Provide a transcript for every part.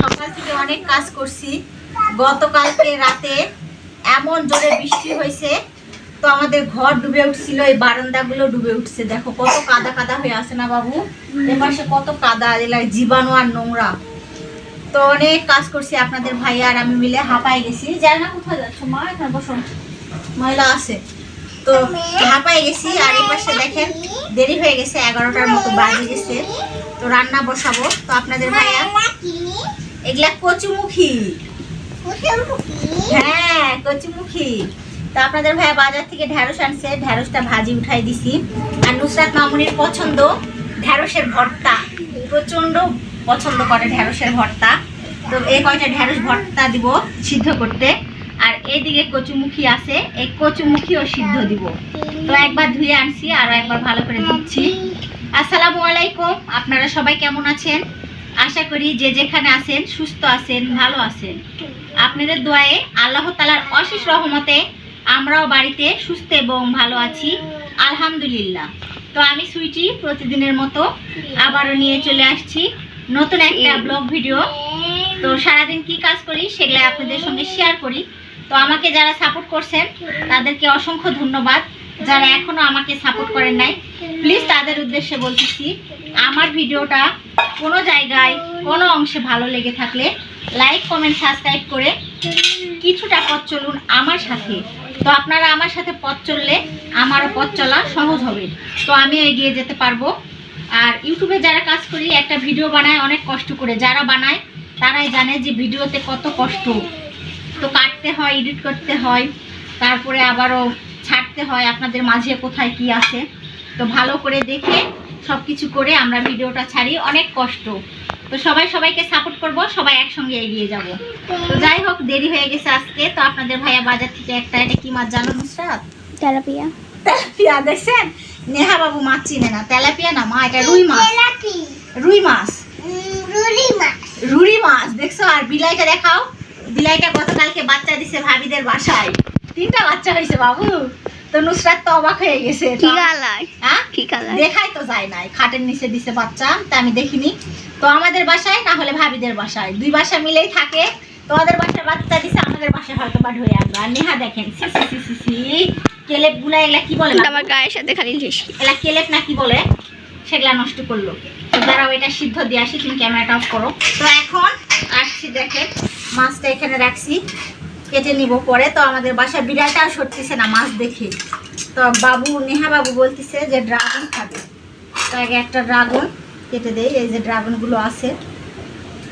সকাল থেকে অনেক কাজ করছি। গতকালকে রাতে এমন জোরে বৃষ্টি হয়েছে, তো আমাদের ঘর ডুবে উঠছিল, এই বারান্দাগুলো ডুবে উঠছে। দেখো, কত কাদা কাদা হয়ে আছে না বাবু? এপাশে কত কাদা এলাকায় জীবাণু আর নোংরা। তো অনেক কাজ করছি আপনাদের ভাই আর আমি মিলে হাঁপাই গেছি। যাই না কোথায় যাচ্ছ? মা, এখানে বসো। ময়লা আছে। তো হাঁপাই গেছি, আর এই পাশে দেখেন, দেরি হয়ে গেছে, এগারোটার মতো বাজে গেছে। তো রান্না বসাবো। তো আপনাদের ভাইয়া? এগুলা কচুমুখী। হ্যাঁ কচুমুখী। তো আপনাদের ভাইয়া বাজার থেকে ঢ্যাঁড়স আনছে। ঢ্যাঁড়সটা ভাজি উঠাই দিছি। আর নুসরাত মামুনির পছন্দ ঢ্যাঁড়সের ভর্তা। প্রচণ্ড পছন্দ করে ঢ্যাঁড়সের ভর্তা। তো এই কয়টা ঢ্যাঁড়স ভর্তা দিব সিদ্ধ করতে? আর এইদিকে কচুমুখী আছে। এই কচুমুখীও সিদ্ধ দিব। তো একবার ধুয়ে আনছি আর একবার ভালো করে ধুচ্ছি আসসালামু আলাইকুম। আপনারা সবাই কেমন আছেন? আশা করি যে যেখানে আছেন সুস্থ আছেন ভালো আছেন। আপনাদের দোয়ায়ে আল্লাহ তালার অশেষ রহমতে আমরাও বাড়িতে সুস্থ এবং ভালো আছি। আলহামদুলিল্লাহ। তো আমি সুইটি প্রতিদিনের মতো আবারও নিয়ে চলে আসছি। নতুন একটা ব্লগ ভিডিও। তো সারাদিন কি কাজ করি সেগুলো আপনাদের সঙ্গে শেয়ার করি। তো আমাকে যারা সাপোর্ট করছেন তাদেরকে অসংখ্য ধন্যবাদ। যারা এখনও আমাকে সাপোর্ট করেন নাই প্লিজ তাদের উদ্দেশ্যে বলতেছি আমার ভিডিওটা কোনো জায়গায়, কোনো অংশে ভালো লেগে থাকলে লাইক কমেন্ট সাবস্ক্রাইব করে কিছুটা পথ চলুন আমার সাথে। তো আপনারা আমার সাথে পথ চললে আমারও পথ চলা সহজ হবে। তো আমি এগিয়ে যেতে পারব। আর ইউটিউবে যারা কাজ করি, একটা ভিডিও বানায় অনেক কষ্ট করে। যারা বানায়, তারাই জানে যে ভিডিওতে কত কষ্ট। তো কাটতে হয় এডিট করতে হয়, তারপরে আবারও ছাড়তে হয়, আপনাদের মাঝে কোথায় কি আছে। তো ভালো করে দেখে সব কিছু করে আমরা ভিডিওটা ছাড়ি অনেক কষ্ট। তো সবাই সবাইকে সাপোর্ট করব সবাই একসঙ্গে এগিয়ে যাব। তো যাই হোক দেরি হয়ে গেছে আজকে তো আপনাদের ভাইয়া বাজার থেকে একটা এটা কি মাছ জানো নুসরাত? তেলাপিয়া। তেলাপিয়া দেখছেন? নেহা বাবু মাছ চিনে না তেলাপিয়া না মা এটা রুই মাছ। রুই মাছ। রুড়ি মাছ দেখছ? আর বিলাইটা দেখাও। বিলাইটা গতকালকে বাচ্চা দিছে ভাবিদের বাসায়। তিনটা বাচ্চা হয়েছে বাবু। তো নুসরাত তো অবাক হয়ে গেছে কি হ্যাঁ? কি দেখাই তো যায় নাই খাটের নিচে দিছে বাচ্চা তা আমি দেখিনি। তো আমাদের বাসায় না হলে ভাবিদের বাসায়। দুই বাসা মিলেই থাকে। তোমাদের বাসায় বাচ্চা দিছে আমাদের বাসায় হয়তো বা ঢুয়ে আর নেহা দেখেন সি সি সি সি সি কেলেপগুলা এগুলা কি বলে? আমার গায়ের সাথে খালি এলা কেলেপ না কি বলে? সেগুলা নষ্ট করল। দাঁড়াও এটা সিদ্ধ দিয়ে আসি তুমি ক্যামেরাটা অফ করো। তো এখন আসছি দেখেন মাছটা এখানে রাখছি। কেটে নিব। পরে তো আমাদের বাসায় বিড়ালটা সরতেছে না মাছ দেখে। তো বাবু নেহা বাবু বলতেছে যে ড্রাগন খাবে। তো আগে একটা ড্রাগন কেটে দেই এই যে ড্রাগনগুলো আছে।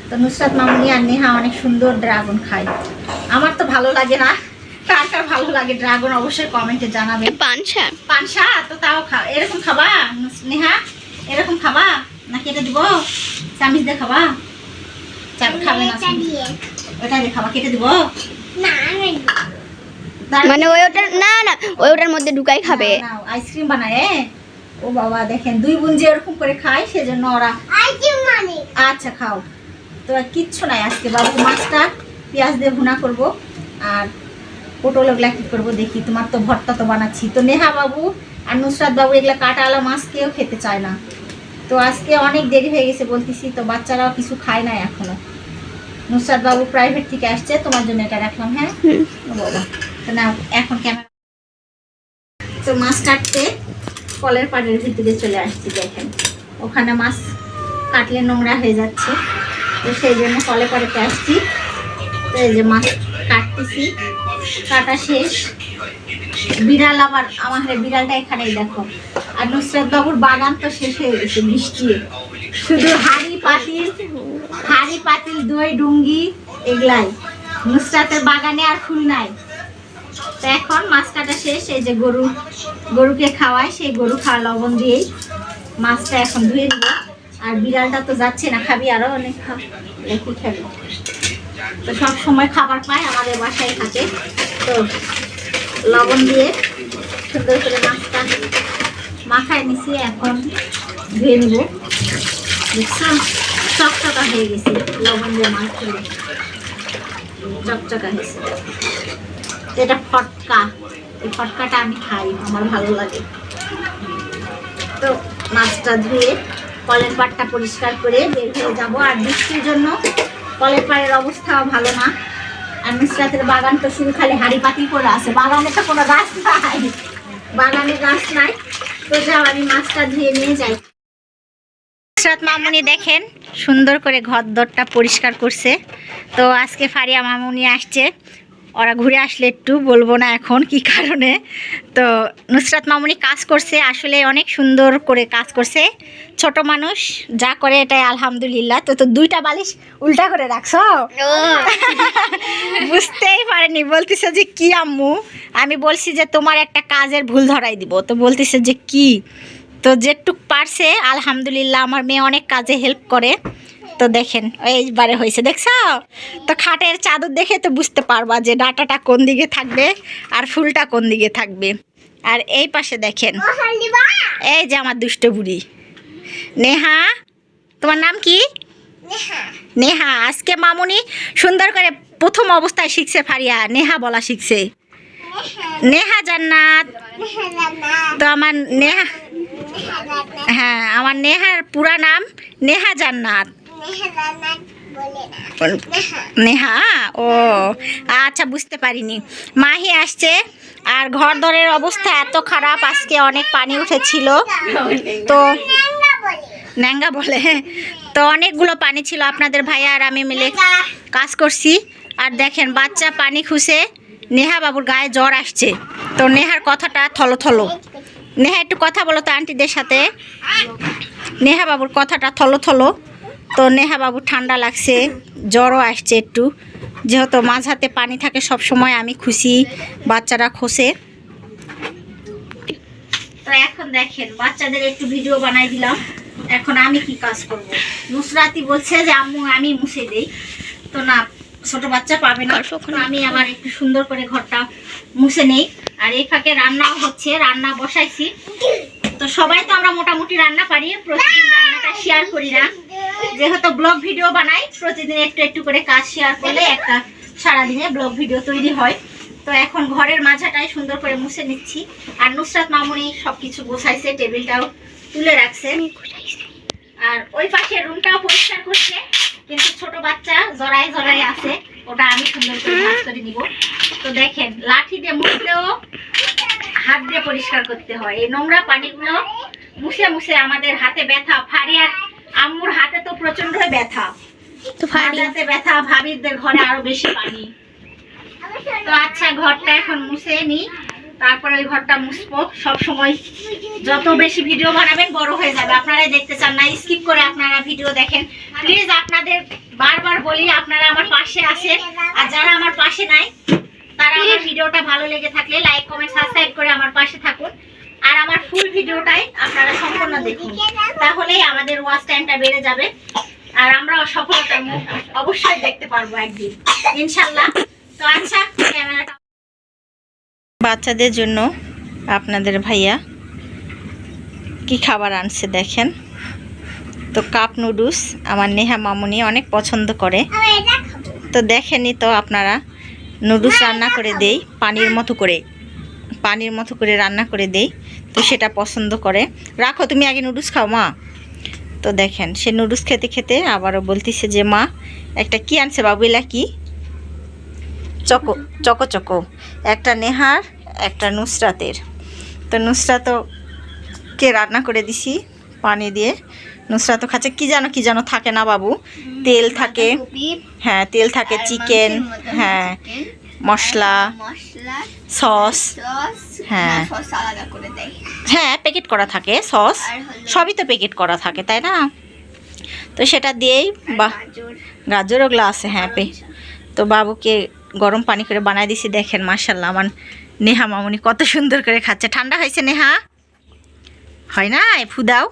তো নুসরাত মামুনি আর নেহা অনেক সুন্দর ড্রাগন খায়। আমার তো ভালো লাগে না। কার কার ভালো লাগে ড্রাগন অবশ্যই কমেন্টে জানাবে পানসা? পানসা? তো তাও খা এরকম খাবা? নেহা এরকম খাবা? না কেটে দিব? চামিচ দিয়ে খাবা? চাপ খাবে না ওটা দিয়ে খাবা কেটে দিব? মানে ওই ওটা না না ওই ওটার মধ্যে ঢুকাই খাবে। আইসক্রিম বানায় এ? ও বাবা দেখেন দুই বোন যে এরকম করে খায় সেজন্য ওরা আচ্ছা খাও। তো আর কিচ্ছু নাই আজকে বাবু মাছটা পেঁয়াজ দিয়ে ভুনা করব আর পটল ওগুলা কি করব দেখি তোমার তো ভর্তা তো বানাচ্ছি। তো নেহা বাবু আর নুসরাত বাবু এগুলা কাটালা মাছ কেউ খেতে চায় না। তো আজকে অনেক দেরি হয়ে গেছে বলতেছি তো বাচ্চারাও কিছু খায় না এখনও। নুসরাত বাবু প্রাইভেট থেকে আসছে তোমার জন্য এটা রাখলাম হ্যাঁ? হুম। ও বাবা তো না এখন ক্যামেরা তো মাছ কাটতে কলের পাড়ের ভিতরে চলে আসছি দেখেন। ওখানে মাছ কাটলে নোংরা হয়ে যাচ্ছে। তো সেই জন্য কলে পাড়েতে আসছি। তো এই যে মাছ কাটতেছি। কাটা শেষ। বিড়াল আবার আমার বিড়ালটা এখানেই দেখো। আর নুসরাত বাবুর বাগান তো শেষ হয়ে গেছে, বৃষ্টি। শুধু হাড়ি পাতিল হাড়ি পাতিল, দই, ডুঙ্গি, এগুলাই। নুসরাতের বাগানে আর ফুল নাই। তো এখন মাছ কাটা শেষ, এই যে গরু, গরুকে খাওয়ায়, সেই গরু খাওয়া লবণ দিয়েই মাছটা এখন ধুয়ে দিব। আর বিড়ালটা তো যাচ্ছে না, খাবি আরও অনেক খাবি খাবি তো সব সময় খাবার পায়, আমাদের বাসায় থাকে। তো লবণ দিয়ে সুন্দর করে মাছটা মাখায় নিছি, এখন ধুয়ে নিব দেখছ চকচকা হয়ে গেছে লবণ দিয়ে মাছ খেলে চকচকা হয়েছে। এটা ফটকা। এই ফটকাটা আমি খাই, আমার ভালো লাগে। তো মাছটা ধুয়ে কলের পাটটা পরিষ্কার করে বের হয়ে যাব। আর বৃষ্টির জন্য কলের পাড়ের অবস্থাও ভালো না। আর মিশ্রাতের বাগান তো শুধু খালি হাড়ি পাতি করে আছে। বাগানে তো কোনো গাছ নাই। বাগানে গাছ নাই। তো যাও, আমি মাছটা ধুয়ে নিয়ে যাই। নুসরাত মামুনি দেখেন, সুন্দর করে ঘর দরটা পরিষ্কার করছে। তো আজকে ফারিয়া মামুনি আসছে। ওরা ঘুরে আসলে একটু বলব না এখন কি কারণে। তো নুসরাত মামুনি কাজ করছে আসলে অনেক সুন্দর করে কাজ করছে। ছোট মানুষ যা করে এটাই আলহামদুলিল্লাহ। তো তো দুইটা বালিশ উল্টা করে রাখছো? বুঝতেই পারেনি বলতেছে যে কি আম্মু? আমি বলছি যে তোমার একটা কাজের ভুল ধরাই দিব। তো বলতেছে যে কি? তো যেটুক পারছে আলহামদুলিল্লাহ আমার মেয়ে অনেক কাজে হেল্প করে। তো দেখেন এইবারে হয়েছে দেখছ? তো খাটের চাদর দেখে তো বুঝতে পারবা যে ডাটাটা কোন দিকে থাকবে আর ফুলটা কোন দিকে থাকবে। আর এই পাশে দেখেন এই যে আমার দুষ্ট বুড়ি। নেহা তোমার নাম কি? নেহা। আজকে মামুনি সুন্দর করে প্রথম অবস্থায় শিখছে ফারিয়া নেহা বলা শিখছে। নেহা। জান্নাত। তো আমার নেহা হ্যাঁ আমার নেহার পুরা নাম নেহা জান্নাত। নেহা? ও আচ্ছা বুঝতে পারিনি। মাহি আসছে, আর ঘর দরের অবস্থা এত খারাপ, আজকে অনেক পানি উঠেছিল। তো ন্যাঙ্গা বলে। তো অনেকগুলো পানি ছিল, আপনাদের ভাইয়া আর আমি মিলে কাজ করছি। আর দেখেন, বাচ্চা পানি খুশে নেহা বাবুর গায়ে জ্বর আসছে। তো নেহার কথাটা থলো থলো। নেহা, একটু কথা বলো তো আন্টিদের সাথে। নেহা বাবুর কথাটা থলো থলো। তো নেহা বাবু ঠান্ডা লাগছে, জ্বরও আসছে একটু। যেহেতু মাঝ হাতে পানি থাকে, সব সময় আমি খুশি, বাচ্চারা খসে তো এখন দেখেন, বাচ্চাদের একটু ভিডিও বানাই দিলাম। এখন আমি কি কাজ করব? নুসরাতি বলছে যে, আম্মু, আমি মুছে দেই। তো না, ছোট বাচ্চা পাবে না। আমি আবার একটু সুন্দর করে ঘরটা মুছে নেই। আর এই ফাঁকে রান্নাও হচ্ছে, রান্না বসাইছি। তো সবাই তো আমরা মোটামুটি রান্না পারি, প্রতিদিন রান্নাটা শেয়ার করি না। যেহেতু ব্লগ ভিডিও বানাই, প্রতিদিন একটু একটু করে কাজ শেয়ার করলে একটা সারাদিনে ব্লগ ভিডিও তৈরি হয়। তো এখন ঘরের মাঝাটাই সুন্দর করে মুছে নিচ্ছি। আর নুসরাত মামুনি সবকিছু গোছাইছে, টেবিলটাও তুলে রাখছে। আর ওই পাশের রুমটাও পরিষ্কার করছে, কিন্তু ছোট বাচ্চা জড়াই জড়াই আছে। ওটা আমি সুন্দর করে করে নিব। তো দেখেন, লাঠি দিয়ে মুছলেও হাত দিয়ে পরিষ্কার করতে হয়। এই নোংরা পানিগুলো মুছে মুছে আমাদের হাতে ব্যথা ফারিয়ার আম্মুর হাতে তো প্রচণ্ড ব্যথা। তো ফাড়ি হাতে ব্যথা ভাবিদের ঘরে আরও বেশি পানি। তো আচ্ছা ঘরটা এখন মুছে নি। তারপরে ওই ঘরটা মুছবো। সব সময় যত বেশি ভিডিও বানাবেন বড় হয়ে যাবে। আপনারা দেখতে চান না স্কিপ করে আপনারা ভিডিও দেখেন। প্লিজ আপনাদের বারবার বলি আপনারা আমার পাশে আসেন আর যারা আমার পাশে নাই তারা আমার ভিডিওটা ভালো লেগে থাকলে লাইক কমেন্ট সাবস্ক্রাইব করে আমার পাশে থাকুন। আর আমার ফুল ভিডিওটাই আপনারা সম্পূর্ণ দেখুন। তাহলেই আমাদের ওয়াচ টাইমটা বেড়ে যাবে। আর আমরা সফলতার মুখ অবশ্যই দেখতে পারব একদিন। ইনশাল্লাহ তো আচ্ছা ক্যামেরাটা বাচ্চাদের জন্য আপনাদের ভাইয়া কি খাবার আনছে দেখেন? তো কাপ নুডলস আমার নেহা মামুনি অনেক পছন্দ করে। তো দেখেনি তো আপনারা। নুডলস রান্না করে দেই পানির মতো করে পানির মতো করে রান্না করে দেই তো সেটা পছন্দ করে। রাখো তুমি আগে নুডলস খাও মা। তো দেখেন সে নুডলস খেতে খেতে আবারও বলতেছে যে মা একটা কি আনছে বাবু এলা কি? চকো চকো চকো। একটা নেহার একটা নুসরাতের। তো নুসরাতও কে রান্না করে দিছি পানি দিয়ে। নুসরাতও খাচ্ছে। কি যেন কি যেন থাকে না বাবু। তেল থাকে। হ্যাঁ তেল থাকে চিকেন হ্যাঁ মশলা সস হ্যাঁ। হ্যাঁ প্যাকেট করা থাকে সস। সবই তো প্যাকেট করা থাকে তাই না? তো সেটা দিয়েই বা গাজর। গাজর ওগুলো আছে হ্যাঁ পে তো বাবুকে গরম পানি করে বানাই দিছি দেখেন মার্শাল্লাহ আমার নেহা মামুনি কত সুন্দর করে খাচ্ছে। ঠান্ডা হয়েছে নেহা? হয় না ফুদাও?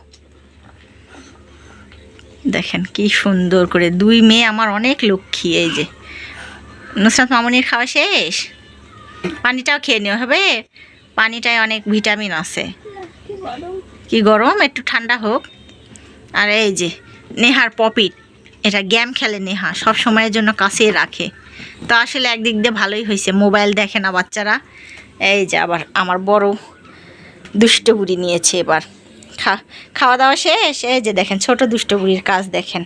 দেখেন কি সুন্দর করে দুই মেয়ে আমার অনেক লক্ষ্মী, এই যে। নুসরাত মামুনির খাওয়া শেষ? পানিটাও খেয়ে নেওয়া হবে? পানিটায় অনেক ভিটামিন আছে। কি গরম? একটু ঠান্ডা হোক। আর এই যে, নেহার পপিট, এটা গেম খেলে নেহা, সব সময়ের জন্য কাছেই রাখে। তো আসলে একদিক দিয়ে ভালোই হয়েছে, মোবাইল দেখে না বাচ্চারা। এই যে আবার আমার বড় দুষ্ট বুড়ি নিয়েছে এবার। খা খাওয়া দাওয়া শেষ? এই যে দেখেন, ছোট দুষ্ট বুড়ির কাজ দেখেন।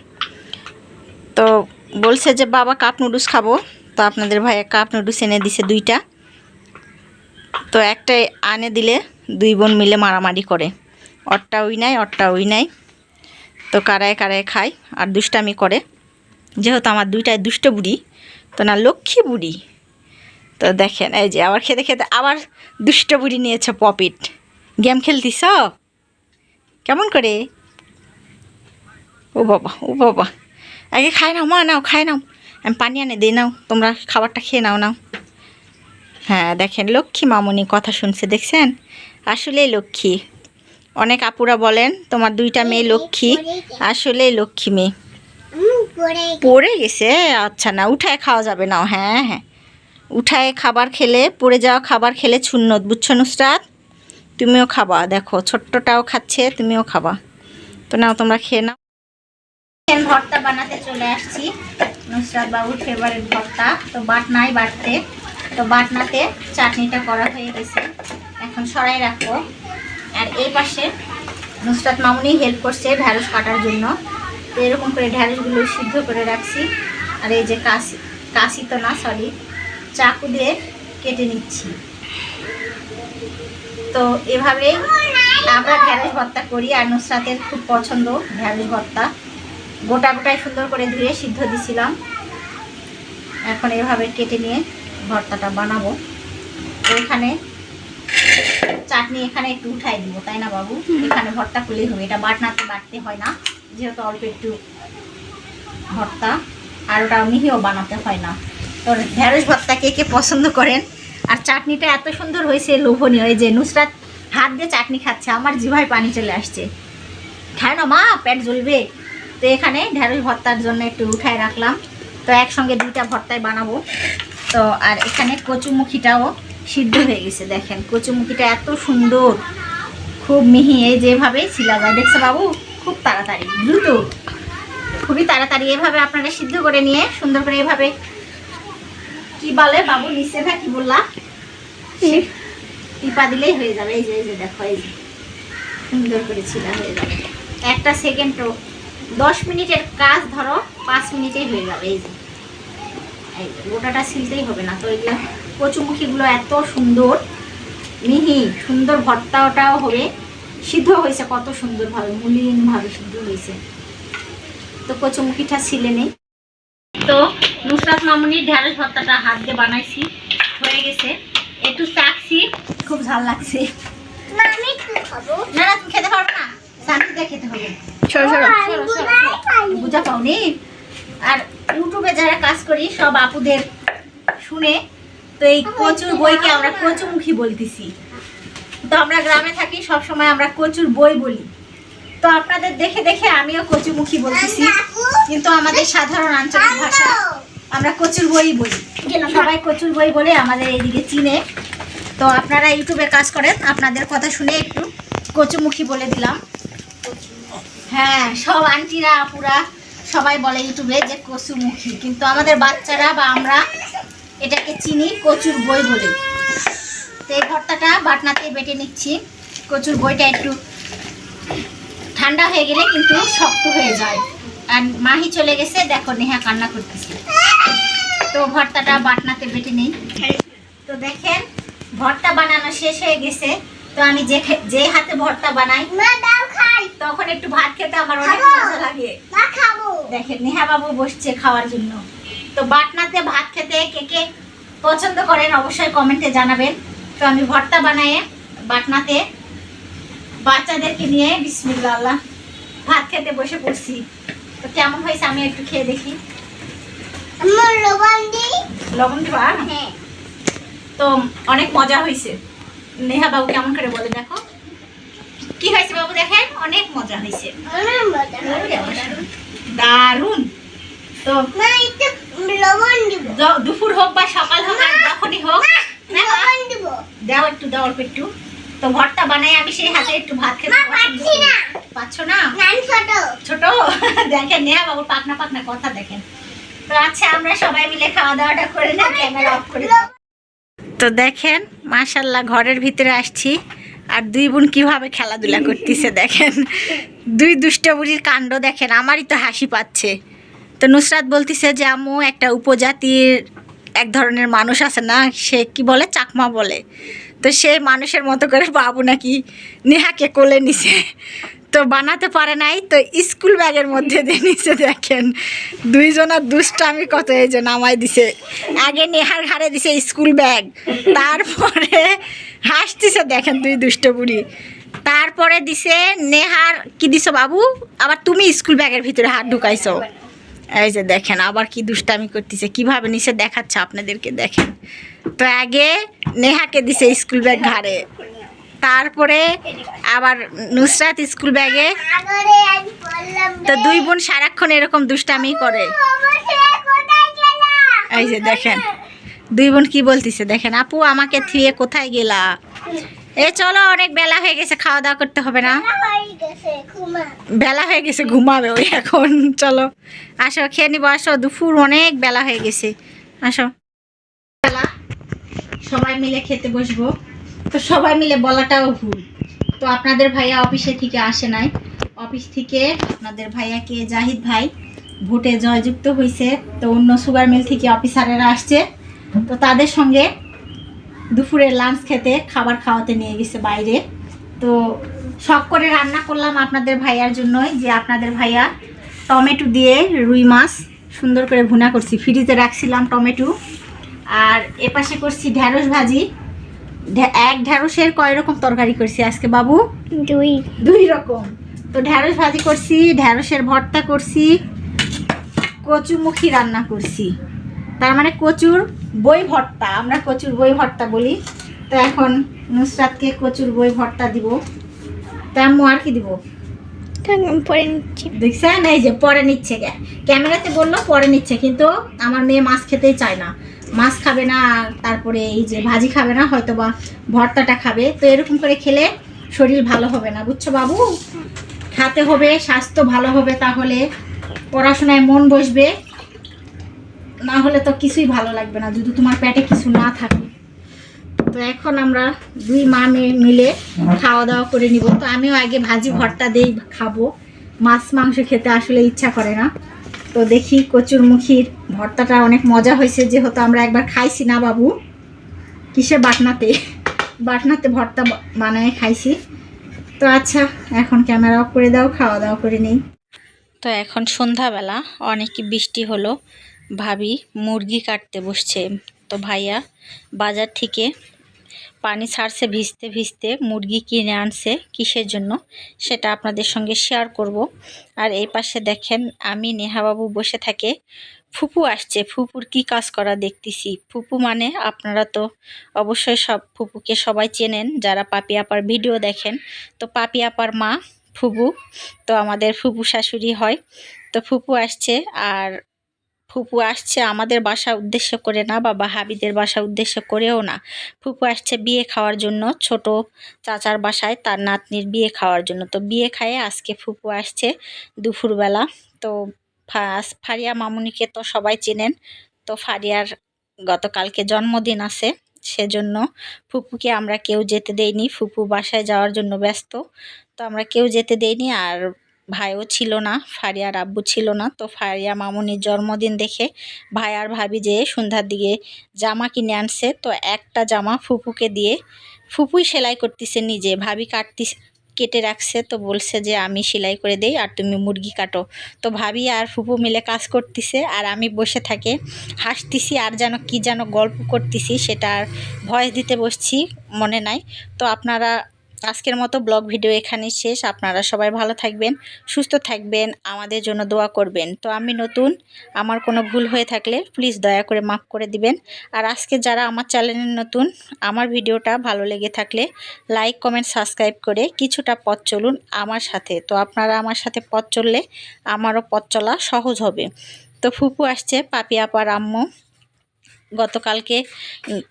তো বলছে যে, বাবা, কাপ নুডলস খাব। তো আপনাদের ভাইয়া কাপ নুডলস এনে দিছে দুইটা। তো একটা আনে দিলে, দুই বোন মিলে মারামারি করে। অটটা ওই নাই অটটা ওই নাই। তো কারায় কারায় খায়, আর দুষ্টামি করে। যেহেতু আমার দুইটাই দুষ্ট বুড়ি, তো না, লক্ষ্মী বুড়ি। তো দেখেন, এই যে আবার খেতে খেতে আবার দুষ্ট বুড়ি নিয়েছে পপিট। গেম খেলতিস? কেমন করে? ও বাবা ও বাবা। আগে খাই নাও, মা, নাও, খাই নাও। আমি পানি আনে দিই নাও, তোমরা খাবারটা খেয়ে নাও নাও। হ্যাঁ দেখেন, লক্ষ্মী মামনি কথা শুনছে, দেখছেন? আসলেই লক্ষ্মী। অনেক আপুরা বলেন, তোমার দুইটা মেয়ে লক্ষ্মী, আসলেই লক্ষ্মী মেয়ে। পড়ে গেছে? আচ্ছা না, উঠায় খাওয়া যাবে না হ্যাঁ হ্যাঁ। উঠায় খাবার খেলে, পড়ে যাওয়া খাবার খেলে ছুন্নত, বুঝছ নুসরাত? তুমিও খাবা। দেখো, ছোট্টটাও খাচ্ছে, তুমিও খাবা। তো নাও, তোমরা খেয়ে নাও। ভর্তা বানাতে চলে আসছি। নুসরাত বাবুর ফেভারিট ভর্তা। তো বাটনাই বাটতে। তো বাটনাতে চাটনিটা করা হয়ে গেছে। এখন সরাই রাখব। আর এই পাশে নুসরাত মামুনি হেল্প করছে ঢ্যাঁড়স কাটার জন্য। তো এরকম করে ঢ্যাঁড়সগুলো সিদ্ধ করে রাখছি। আর এই যে কাশি কাশি তো না সরি চাকু দিয়ে কেটে নিচ্ছি। তো এভাবেই আমরা ঢ্যাঁড়স ভর্তা করি আর নুসরাতের খুব পছন্দ ঢ্যাঁড়স ভর্তা। গোটা গোটায় সুন্দর করে ধুয়ে সিদ্ধ দিছিলাম। এখন এভাবে কেটে নিয়ে ভর্তাটা বানাবো। এখানে চাটনি এখানে একটু উঠাই দিব, তাই না বাবু? এখানে ভর্তা করলেই হবে, এটা বাটনাতে বাটতে হয় না, যেহেতু অল্প একটু ভর্তা। আর ওটা মিহিও বানাতে হয় না। তো ঢেঁড়স ভর্তা কে কে পছন্দ করেন আর চাটনিটা এত সুন্দর হয়েছে, লোভনীয়। এই যে নুসরাত হাত দিয়ে চাটনি খাচ্ছে, আমার জিভায় পানি চলে আসছে। খায় না মা, পেট জ্বলবে। তো এখানে ঢেঁড়স ভর্তার জন্য একটু উঠায় রাখলাম। তো একসঙ্গে দুইটা ভর্তায় বানাবো। তো আর এখানে কচুমুখিটাও সিদ্ধ হয়ে গেছে, দেখেন। কচুমুখিটা এত সুন্দর, খুব মিহি। এই যেভাবে ছিলা যায়, দেখছ বাবু? খুব তাড়াতাড়ি, দ্রুত। খুবই তাড়াতাড়ি এভাবে আপনারা সিদ্ধ করে নিয়ে সুন্দর করে এভাবে কি বলে বাবু নিচে না কি বললাম টিপা দিলেই হয়ে যাবে এই যে এই যে দেখো এই যে। সুন্দর করে ছিলা হয়ে যাবে। একটা সেকেন্ডও দশ মিনিটের কাজ ধরো পাঁচ মিনিটেই হয়ে যাবে এই যে। এই যে গোটাটা ছিলতেই হবে না তো এগুলো কচুমুখিগুলো এত সুন্দর। মিহি সুন্দর ভর্তা ওটাও হবে। সিদ্ধ হয়েছে কত সুন্দরভাবে মলিনভাবে সিদ্ধ হয়েছে। তো কচুমুখিটা ছিলে নেই। তো নুসরাত মামুনির ঢেঁড়স ভর্তাটা হাত দিয়ে বানাইছি। হয়ে গেছে। একটু চাকছি খুব ঝাল লাগছে। না না তুমি খেতে পারবে না। শান্তিতে খেতে হবে। সরো সরো সরো, সরো, সরো। বুঝা পাওনি? আর ইউটিউবে যারা কাজ করি সব আপুদের শুনে তো এই কচুর বইকে আমরা কচুমুখী বলতেছি। তো আমরা গ্রামে থাকি সব সময় আমরা কচুর বই বলি। তো আপনাদের দেখে দেখে আমিও কচুমুখী বলতেছি। কিন্তু আমাদের সাধারণ আঞ্চলিক ভাষা আমরা কচুর বই বলি। সবাই কচুর বই বলে আমাদের এইদিকে চিনে। তো আপনারা ইউটিউবে কাজ করেন আপনাদের কথা শুনে একটু কচুমুখী বলে দিলাম। হ্যাঁ সব আন্টিরা আপুরা সবাই বলে ইউটিউবে যে কচুমুখী। কিন্তু আমাদের বাচ্চারা বা আমরা এটাকে চিনি কচুর বই বলি। তো এই ভর্তাটা বাটনাতে বেটে নিচ্ছি। কচুর বইটা একটু ঠান্ডা হয়ে গেলে কিন্তু শক্ত হয়ে যায়। আর মাহি চলে গেছে দেখো নেহা কান্না করতেছে। তো ভর্তাটা বাটনাতে বেটে নেই। তো দেখেন ভর্তা বানানো শেষ হয়ে গেছে। তো আমি যে যে হাতে ভর্তা বানাই তখন একটু ভাত খেতে আমার অনেক মজা লাগে। দেখেন নেহা বাবু বসছে খাওয়ার জন্য। তো বাটনাতে ভাত খেতে কে কে পছন্দ করেন অবশ্যই কমেন্টে জানাবেন। তো আমি ভর্তা বানায়ে বাটনাতে বাচ্চাদেরকে নিয়ে বিসমিল্লা আল্লাহ ভাত খেতে বসে পড়ছি। তো কেমন হয়েছে আমি একটু খেয়ে দেখি। লবণ দেবা? তো অনেক মজা হয়েছে। নেহা বাবু কেমন করে বলে দেখো। কি হয়েছে বাবু দেখেন? অনেক মজা হয়েছে। দারুণ তো দুপুর হোক বা সকাল হোক যখনই হোক না, দাও একটু দাও অল্প একটু। তো ভর্তা বানাই আমি সেই হাতে একটু ভাত খেতে পছন্দ করি। পাচ্ছ না? ছোট। ছোট? দেখেন নেহা বাবু পাকনা পাকনা কথা দেখেন। তো আচ্ছা আমরা সবাই মিলে খাওয়া দাওয়াটা করে না ক্যামেরা অফ করে তো দেখেন মাশাল্লাহ ঘরের ভিতরে আসছি। আর দুই বোন কীভাবে খেলাধুলা করতেছে দেখেন। দুই দুষ্ট বুড়ির কাণ্ড দেখেন আমারই তো হাসি পাচ্ছে। তো নুসরাত বলতিছে যে আম্মু একটা উপজাতির এক ধরনের মানুষ আছে না সে কি বলে? চাকমা বলে। তো সে মানুষের মতো করে বাবু নাকি নেহাকে কোলে নিছে। তো বানাতে পারে নাই, তো স্কুল ব্যাগের মধ্যে দিয়ে নিচে দেখেন। দুইজনের দুষ্টামি কত এই যে নামাই দিছে। আগে নেহার ঘাড়ে দিছে স্কুল ব্যাগ, তারপরে হাসতেছে, দেখেন দুই দুষ্ট বুড়ি। তারপরে দিছে, নেহার কি দিছো বাবু? আবার তুমি স্কুল ব্যাগের ভিতরে হাত ঢুকাইছো। এই যে দেখেন, আবার কি দুষ্টামি করতেছে, কীভাবে নিচে দেখাচ্ছে আপনাদেরকে দেখেন। তো আগে নেহাকে দিছে স্কুল ব্যাগ ঘাড়ে। তারপরে আবার নুসরাত স্কুল ব্যাগে। তো দুই বোন সারাক্ষণ এরকম দুষ্টামি করে। এই যে দেখেন, দুই বোন কি বলতিছে, দেখেন, আপু, আমাকে থুয়ে কোথায় গেলা? এ চলো অনেক বেলা হয়ে গেছে খাওয়া দাওয়া করতে হবে না। বেলা হয়ে গেছে ঘুমাবে ওই এখন চলো। আসো খেয়ে নিবো আসো দুপুর অনেক বেলা হয়ে গেছে। আসো। বেলা সবাই মিলে খেতে বসবো। তো সবাই মিলে বলাটাও ভুল। তো আপনাদের ভাইয়া অফিসে থেকে আসে নাই। অফিস থেকে আপনাদের ভাইয়াকে জাহিদ ভাই। ভোটে জয়যুক্ত হয়েছে তো অন্য সুগার মিল থেকে অফিসারেরা আসছে। তো তাদের সঙ্গে দুপুরে লাঞ্চ খেতে খাবার খাওয়াতে নিয়ে গেছে বাইরে। তো শখ করে রান্না করলাম আপনাদের ভাইয়ার জন্যই যে আপনাদের ভাইয়া টমেটো দিয়ে রুই মাছ সুন্দর করে ভুনা করছি। ফ্রিজে রাখছিলাম টমেটো। আর এপাশে করছি ঢ্যাঁড়স ভাজি। এক ঢ্যাঁড়সের কয় রকম তরকারি করছি আজকে বাবু? দুই। দুই রকম। তো ঢ্যাঁড়স ভাজি করছি ঢ্যাঁড়সের ভর্তা করছি কচুমুখী রান্না করছি। তার মানে কচুর বই ভর্তা আমরা কচুর বই ভর্তা বলি। তো এখন নুসরাতকে কচুর বই ভর্তা দিব। তা আম্মু আর কি দিব? পরে নিচ্ছি। দেখছেন? এই যে পরে নিচ্ছে ক্যামেরাতে বলল পরে নিচ্ছে কিন্তু আমার মেয়ে মাছ খেতেই চায় না। মাছ খাবে না তারপরে এই যে ভাজি খাবে না হয়তো বা ভর্তাটা খাবে। তো এরকম করে খেলে শরীর ভালো হবে না বুঝছ বাবু? খাতে হবে স্বাস্থ্য ভালো হবে তাহলে পড়াশোনায় মন বসবে। না হলে তো কিছুই ভালো লাগবে না যদি তোমার পেটে কিছু না থাকে। তো এখন আমরা দুই মা মেয়ে মিলে খাওয়া দাওয়া করে নিব। তো আমিও আগে ভাজি ভর্তা দিয়েই খাব। মাছ মাংস খেতে আসলে ইচ্ছা করে না। তো দেখি কচুর মুখির ভর্তাটা অনেক মজা হয়েছে যেহেতু আমরা একবার খাইছি না বাবু? কিসে বাটনাতে? বাটনাতে ভর্তা বানায় খাইছি। তো আচ্ছা এখন ক্যামেরা অফ করে দাও খাওয়া দাওয়া করে নেই। তো এখন সন্ধ্যাবেলা অনেক বৃষ্টি হলো। ভাবি মুরগি কাটতে বসছে। তো ভাইয়া বাজার থেকে পানি ছাড়ছে, ভিজতে ভিজতে মুরগি কিনে আনছে কিসের জন্য সেটা আপনাদের সঙ্গে শেয়ার করব। আর এই পাশে দেখেন, আমি নেহাবাবু বসে থাকে, ফুপু আসছে। ফুপুর কি কাজ করা দেখতেছি। ফুপু মানে আপনারা তো অবশ্যই সব ফুপুকে সবাই চেনেন, যারা পাপি আপার ভিডিও দেখেন। তো পাপি আপার মা, ফুপু, তো আমাদের ফুপু শাশুড়ি হয়। তো ফুপু আসছে আর ফুপু আসছে আমাদের বাসা উদ্দেশ্য করে না বা হাবিদের বাসা উদ্দেশ্য করেও না। ফুপু আসছে বিয়ে খাওয়ার জন্য, ছোট চাচার বাসায় তার নাতনির বিয়ে খাওয়ার জন্য। তো বিয়ে খায়ে আজকে ফুপু আসছে দুপুরবেলা। তো ফারিয়া মামুনিকে তো সবাই চেনেন, তো ফারিয়ার গতকালকে জন্মদিন আছে, সেজন্য ফুপুকে আমরা কেউ যেতে দেইনি। ফুপু বাসায় যাওয়ার জন্য ব্যস্ত, তো আমরা কেউ যেতে দেইনি আর ভাইও ছিল না ফারিয়ার আব্বু ছিল না। তো ফারিয়া মামুনির জন্মদিন দেখে ভাই আর ভাবি যে সন্ধ্যার দিকে জামা কিনে আনছে, তো একটা জামা ফুপুকে দিয়ে, ফুপুই সেলাই করতেছে নিজে, ভাবি কাটতি, কেটে রাখছে। তো বলছে যে, আমি সেলাই করে দেই আর তুমি মুরগি কাটো। তো ভাবি আর ফুপু মিলে কাজ করতেছে আর আমি বসে থাকে, হাসতেছি আর যেন কি যেন গল্প করতেছি সেটা আর ভয়েস দিতে বসছি, মনে নাই। তো আপনারা আজকের মতো ব্লগ ভিডিও এখানে শেষ। আপনারা সবাই ভালো থাকবেন, সুস্থ থাকবেন, আমাদের জন্য দোয়া করবেন। তো আমি নতুন, আমার কোনো ভুল হয়ে থাকলে প্লিজ দয়া করে মাফ করে দিবেন। আর আজকে যারা আমার চ্যানেলে নতুন, আমার ভিডিওটা ভালো লেগে থাকলে লাইক কমেন্ট সাবস্ক্রাইব করে কিছুটা পথ চলুন আমার সাথে। তো আপনারা আমার সাথে পথ চললে আমারও পথ চলা সহজ হবে। তো ফুপু আসছে, পাপি আপার আম্মু। গতকালকে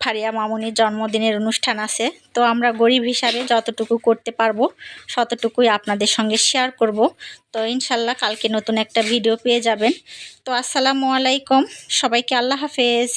ফারিয়া মামুনির জন্মদিনের অনুষ্ঠান আছে। তো আমরা গরিব হিসাবে যতটুকু করতে পারব ততটুকুই আপনাদের সঙ্গে শেয়ার করব। তো ইনশাল্লাহ কালকে নতুন একটা ভিডিও পেয়ে যাবেন। তো আসসালামু আলাইকুম, সবাইকে আল্লাহ হাফেজ।